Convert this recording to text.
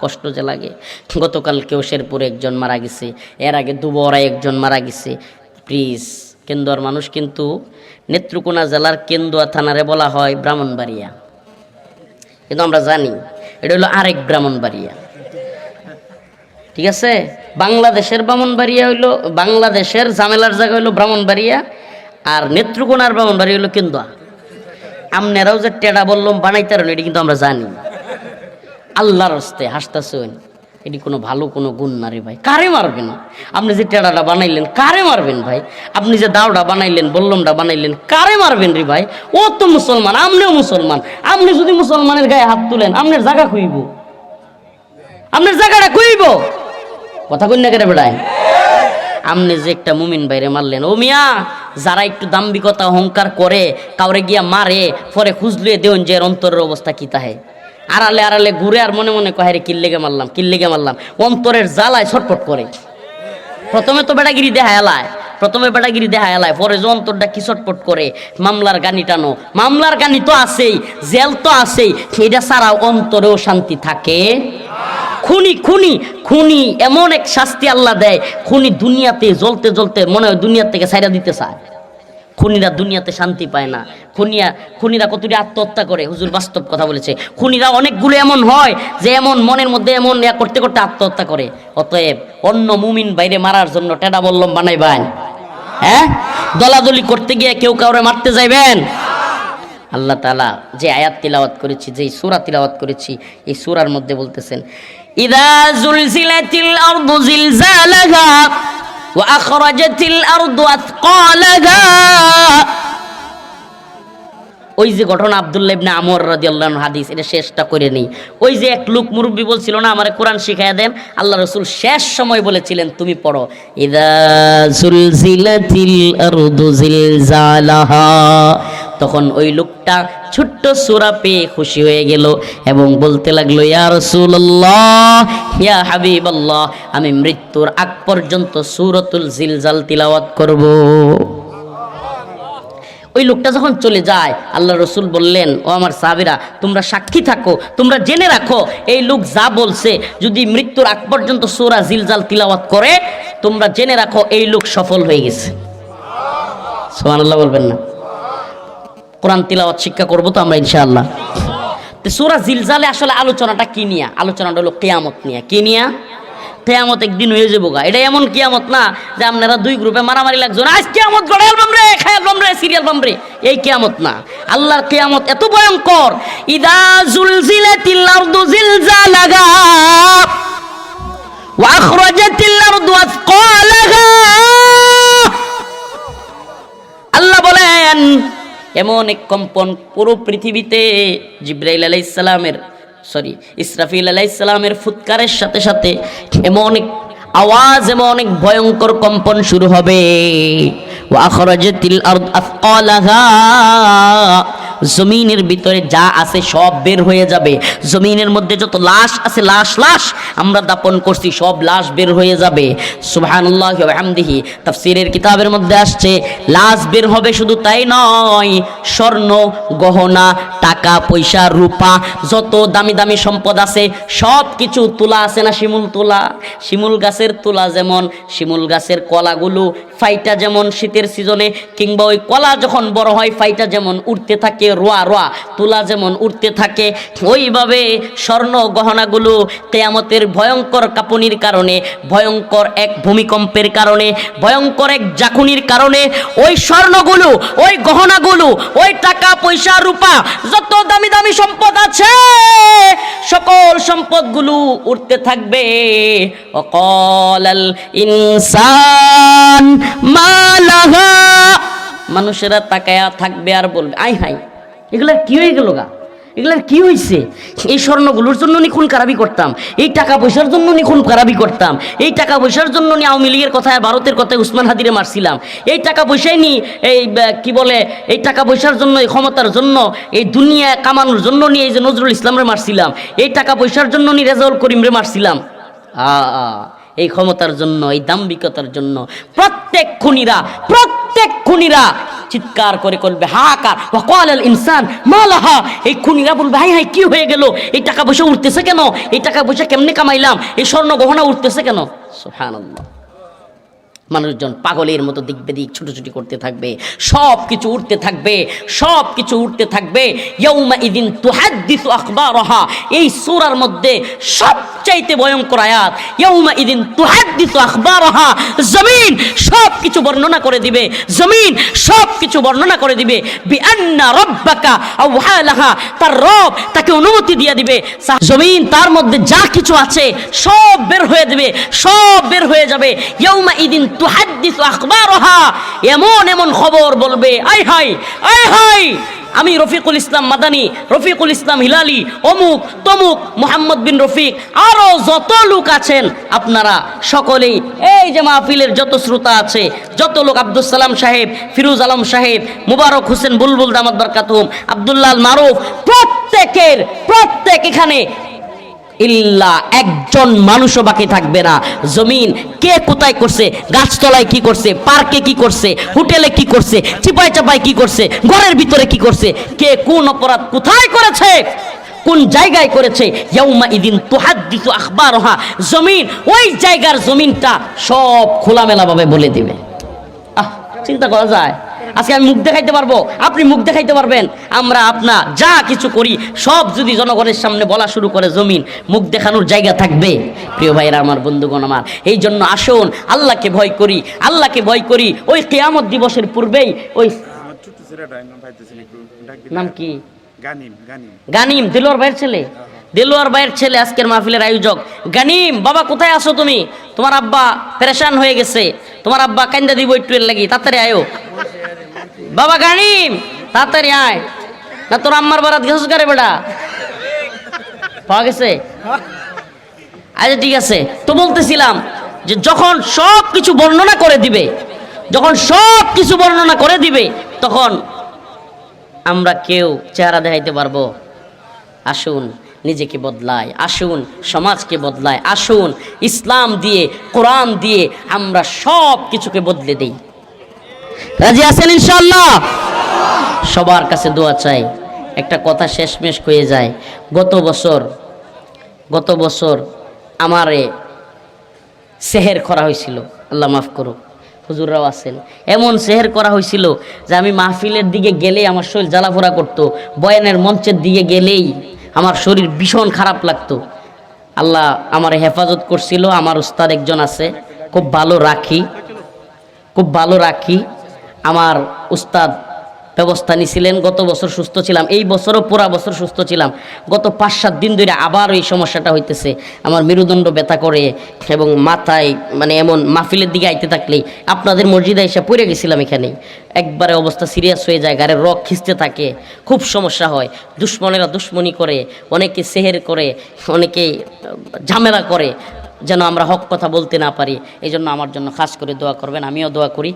কষ্ট যে লাগে। গতকাল গতকালকেও শেরপুরে একজন মারা গেছে, এর আগে দুবরা একজন মারা গেছে। প্লিজ, কেন্দুয়ার মানুষ কিন্তু নেত্রকোনা জেলার কেন্দুয়া থানারে বলা হয় ব্রাহ্মণবাড়িয়া। কিন্তু আমরা জানি, এটা হলো আরেক ব্রাহ্মণবাড়িয়া। ঠিক আছে? বাংলাদেশের ব্রাহ্মণবাড়িয়া হইল, বাংলাদেশের ঝামেলার জায়গা হইল ব্রাহ্মণবাড়িয়া, আর নেত্রকোনার ব্রাহ্মণবাড়িয়া হইল কেন্দুয়া। আমনেরাও যে টেডা বললাম বানাইতারেন এটি কিন্তু আমরা জানি। আল্লাহর হস্তে হাসতেছেন এটি কোনো ভালো, কোনো গুণ না রে ভাই। কারে মারবেন? আপনি যে টেড়াটা বানাইলেন, কারে মারবেন ভাই? আপনি যে দাওটা বানাইলেন, বল্লমটা বানাইলেন, কারে মারবেন রে ভাই? ও তো মুসলমান আপনিও মুসলমান। আপনি যদি মুসলমানের গায়ে হাত তুলেন, আপনার জায়গা খুইব। আপনার জায়গাটা খুইব। কথা কই না কেটে বেড়ায়? আপনি যে একটা মুমিন বাইরে মারলেন, ও মিয়া, যারা একটু দাম্বিকতা অহংকার করে, কাউরে গিয়া মারে, পরে খুঁজলিয়ে দেউন যে অন্তরের অবস্থা কি তাহে। আড়ালে আড়ালে ঘুরে আর মনে মনে কহে রে কিল্লেগে মারলাম কিল্লেগে মারলাম। অন্তরের জ্বালায় ছটফট করে। প্রথমে তো বেটাগিরি দেখা এলায়, প্রথমে বেটাগিরি দেখা এলায়, পরে যে অন্তরটা কি ছটফট করে, মামলার গানি টানো। মামলার গানি তো আছেই, জেল তো আছেই এটা ছাড়াও অন্তরেও শান্তি থাকে। খুনি খুনি খুনি এমন এক শাস্তি আল্লাহ দেয়, খুনি দুনিয়াতে জ্বলতে জ্বলতে মনে হয় দুনিয়ার থেকে সাইরা দিতে চায়। খুনিরা দুনিয়াতে শান্তি পায় না। খুনিয়া খুনিরা কতটি আত্মহত্যা করে? হুজুর বাস্তব কথা বলেছে। খুনিরা অনেকগুলো এমন হয় যে এমন মনের মধ্যে এমন ইয়া করতে করতে আত্মহত্যা করে। অতএব অন্য মুমিন বাইরে মারার জন্য টেডা বললম বানাইবেন। হ্যাঁ? দলাদলি করতে গিয়ে কেউ কাউরে মারতে যাইবেন? আল্লাহ তালা যে আয়াত তিলাওয়াত করেছি, যে সুরা তিলাওয়াত করেছি, এই সুরার মধ্যে বলতেছেন, ইদা জুলজিলাতিল আরদু জিলজালাহা ওই যে ঘটনা আব্দুল্লাহ ইবনে আমর রাদিয়াল্লাহু হাদিস, এটা শেষটা করে নেই। ওই যে এক লোক মুরব্বী বলছিল না, আমারে কোরআন শিখাইয়া দেন, আল্লাহ রসুল শেষ সময় বলেছিলেন, তুমি পড়ো। ইদা তখন ওই লোকটা ছোট্ট সূরা পেয়ে খুশি হয়ে গেল এবং বলতে লাগল, ইয়া রাসূলুল্লাহ, ইয়া হাবিবাল্লাহ, আমি মৃত্যুর আগ পর্যন্ত সূরাতুল জিলজাল তিলাওয়াত করব। ওই লোকটা যখন চলে যায়, আল্লাহ রসুল বললেন, ও আমার সাবিরা তোমরা সাক্ষী থাকো, তোমরা জেনে রাখো, এই লোক যা বলছে, যদি মৃত্যুর আগ পর্যন্ত সোরা জিলজাল তিলাওয়াত করে, তোমরা জেনে রাখো, এই লোক সফল হয়ে গেছে। আল্লাহ বলবেন না। কোরআন তিলাওয়াত শিক্ষা করব তো আমরা ইনশাআল্লাহ। তো সোরা জিলজালে আসলে আলোচনাটা কি নিয়ে? আলোচনাটা হলো কেয়ামত নিয়ে। কি নিয়ে? কেয়ামত একদিন হয়ে যাব গা। এটা এমন কিয়ামত না যে আপনারা দুই গ্রুপে মারামারি লাগছো। আজ কেয়ামত গড়ে অ্যালবাম রে, খাই অ্যালবাম রে, সিরিয়াল বাম রে। এই কেয়ামত না। আল্লাহর কেয়ামত এত ভয়ঙ্কর। ইদা জুলজিলাতিল আরদু জিলজালাহা ওয়া আখরাজাতিল আরদু আথকালাহা আল্লাহ বলেন এমন এক কম্পন পুরো পৃথিবীতে জিব্রাইল আলাইসালামের সরি ইসরাফিল আলাইসালামের ফুৎকারের সাথে সাথে এমন এক আওয়াজ, এমন অনেক ভয়ঙ্কর কম্পন শুরু হবে। ওয়াখরাজাতিল আরদ আথকালাহা জমিনের ভিতরে যা আছে সব বের হয়ে যাবে। জমিনের মধ্যে যত লাশ আছে, লাশ লাশ আমরা দাপন করছি, সব লাশ বের হয়ে যাবে। সুবহানাল্লাহ তাফসীরের কিতাবের মধ্যে আসছে, লাশ বের হবে শুধু তাই নয়, স্বর্ণ, গহনা, টাকা, পয়সা, রূপা, যত দামি দামি সম্পদ আছে, সব কিছু তুলা আছে না শিমুল তুলা? শিমুল গাছের তুলা যেমন, শিমুল গাছের কলাগুলো ফাইটা যেমন শীতের সিজনে, কিংবা ওই কলা যখন বড় হয়, ফাইটা যেমন উঠতে থাকে রোয়া রোয়া, তুলা যেমন উঠতে থাকে, ওইভাবে স্বর্ণ গহনাগুলো কেয়ামতের ভয়ঙ্কর কাঁপুনির কারণে, ভয়ঙ্কর এক ভূমিকম্পের কারণে, ভয়ঙ্কর এক জাকুনির কারণে, ওই স্বর্ণগুলো, ওই গহনাগুলো, ওই টাকা, পয়সা, রূপা, যত দামি দামি সম্পদ আছে, সকল সম্পদগুলো উঠতে থাকবে। অকলাল ইনসান মালাহা, মানুষেরা তাকায়া থাকবে আর বলবে আই হাই এগুলার কি হয়ে গেল গা? এগুলার কি হয়েছে এই স্বর্ণগুলোর জন্য নি খুন খারাপি করতাম, এই টাকা পয়সার জন্য নি খুন খারাপি করতাম, এই টাকা পয়সার জন্য নি আওয়ামী লীগের কথায় ভারতের কথায় উসমান হাদিরে মারছিলাম, এই টাকা পয়সাই নি এই কি বলে, এই টাকা পয়সার জন্য, এই ক্ষমতার জন্য, এই দুনিয়া কামানোর জন্য নি এই যে নজরুল ইসলামরে মারছিলাম, এই টাকা পয়সার জন্য নি রেজাউল করিমরে মারছিলাম। আ, এই ক্ষমতার জন্য, এই দাম্ভিকতার জন্য প্রত্যেক খুনিরা প্রত্যেক খুনিরা চিৎকার করে করবে হাহাকার ওয়াকাল আল ইনসান মালাহা এই খুনিরা বলবে হাই হাই কি হয়ে গেল? এই টাকা পয়সা উঠতেছে কেন? এই টাকা পয়সা কেমনে কামাইলাম? এই স্বর্ণ গহনা উঠতেছে কেন? সুবহানাল্লাহ। মানুষজন পাগলের মতো দিক বেদিক ছুটোছুটি করতে থাকবে সব কিছু উঠতে থাকবে সব কিছু উঠতে থাকবে। ইয়ৌমা ইদিন আখবারহা, এই সূরার মধ্যে সবচাইতে ভয়ঙ্কর আয়াত ইয়ৌমা ইদিন তুহাদ্দিসু আখবারহা, জমিন সব কিছু বর্ণনা করে দিবে, জমিন সব কিছু বর্ণনা করে দিবে। বিআন্না রব্বাকা আওহালাহা তার রব তাকে অনুমতি দিয়ে দিবে। জমিন তার মধ্যে যা কিছু আছে সব বের হয়ে দিবে, সব বের হয়ে যাবে। ইয়ৌমা ইদিন তুহাদ্দিসু আখবারহা, এমন এমন খবর বলবে আই হাই আই হাই আমি রফিকুল ইসলাম মাদানি, রফিকুল ইসলাম হিলালি, অমুক, তমুক, মোহাম্মদ বিন রফিক আরও যত লোক আছেন, আপনারা সকলেই, এই যে মাহফিলের যত শ্রোতা আছে, যত লোক আব্দুল সালাম সাহেব, ফিরুজ আলম সাহেব, মুবারক হোসেন বুলবুল দামাদ বরকাতুম আবদুল্লাহ মারুফ, প্রত্যেকের, প্রত্যেক এখানে ইল্লা একজন মানুষও বাকি থাকবে না। জমিন কে কোথায় করছে, গাছতলায় কি করছে, পার্কে কি করছে, হোটেলে কি করছে, চিপায় চাপায় কি করছে, ঘরের ভিতরে কি করছে, কে কোন অপরাধ কোথায় করেছে, কোন জায়গায় করেছে, ইয়াউমা ইদিন তুহাদ্দিসু আখবারহা। জমিন, ওই জায়গার জমিনটা সব খোলামেলাভাবে বলে দিবে। আহ, চিন্তা করা যায়? আজকে আমি মুখ দেখাইতে পারব আপনি মুখ দেখাইতে পারবেন। আমরা আপনা যা কিছু করি সব যদি জনগণের সামনে বলা শুরু করে জমিন মুখ দেখানোর জায়গা থাকবে। প্রিয় ভাইরা আমার বন্ধুগণ আমার এই জন্য আসুন আল্লাহকে ভয় করি আল্লাহকে ভয় করি। ওই কেয়ামত দিবসের পূর্বেই ওই নাম কি? গানিম দিলোয়ার ভাইয়ের ছেলে। দিলোয়ার ভাইয়ের ছেলে আজকের মাহফিলের আয়োজক। গানিম বাবা কোথায় আসো তুমি? তোমার আব্বা পেরেশান হয়ে গেছে। তোমার আব্বা কান্দা দিব একটু লাগি তাড়াতাড়ি আয়ো। বাবা গানিম, তাড়াতাড়ি আয়। না তোর আম্মার বারাত গেছিস করে বেটা? পাওয়া গেছে? আচ্ছা ঠিক আছে। তো বলতেছিলাম যে যখন সব কিছু বর্ণনা করে দিবে, যখন সব কিছু বর্ণনা করে দিবে, তখন আমরা কেউ চেহারা দেখাইতে পারব। আসুন, নিজেকে বদলায়। আসুন, সমাজকে বদলায়। আসুন, ইসলাম দিয়ে, কোরআন দিয়ে আমরা সব কিছুকে বদলে দেই। রাজি আছেন ইনশাল্লাহ সবার কাছে দোয়া চাই, একটা কথা শেষমেশ হয়ে যায়। গত বছর গত বছর আমারে সেহের করা হয়েছিল, আল্লাহ মাফ করুক, হুজুররাও আছেন। এমন সেহের করা হয়েছিল যে আমি মাহফিলের দিকে গেলেই আমার শরীর জ্বালাফোড়া করতো, বয়ানের মঞ্চের দিকে গেলেই আমার শরীর ভীষণ খারাপ লাগতো। আল্লাহ আমার হেফাজত করছিল, আমার উস্তাদ একজন আছে, খুব ভালো রাখি, খুব ভালো রাখি। আমার উস্তাদ ব্যবস্থা নিছিলেন, গত বছর সুস্থ ছিলাম, এই বছরও পুরা বছর সুস্থ ছিলাম। গত পাঁচ সাত দিন ধরে আবার এই সমস্যাটা হইতেছে। আমার মেরুদণ্ড ব্যথা করে এবং মাথায় মানে এমন মাহফিলের দিকে আইতে থাকলেই আপনাদের মসজিদে এসে পড়ে গেছিলাম এখানেই একবারে অবস্থা সিরিয়াস হয়ে যায়, গাড়ির রক খিঁচতে থাকে, খুব সমস্যা হয়। দুশ্মনেরা দুশ্মনী করে, অনেকে সেহের করে, অনেকে ঝামেলা করে, যেন আমরা হক কথা বলতে না পারি। এই জন্য আমার জন্য খাস করে দোয়া করবেন, আমিও দোয়া করি।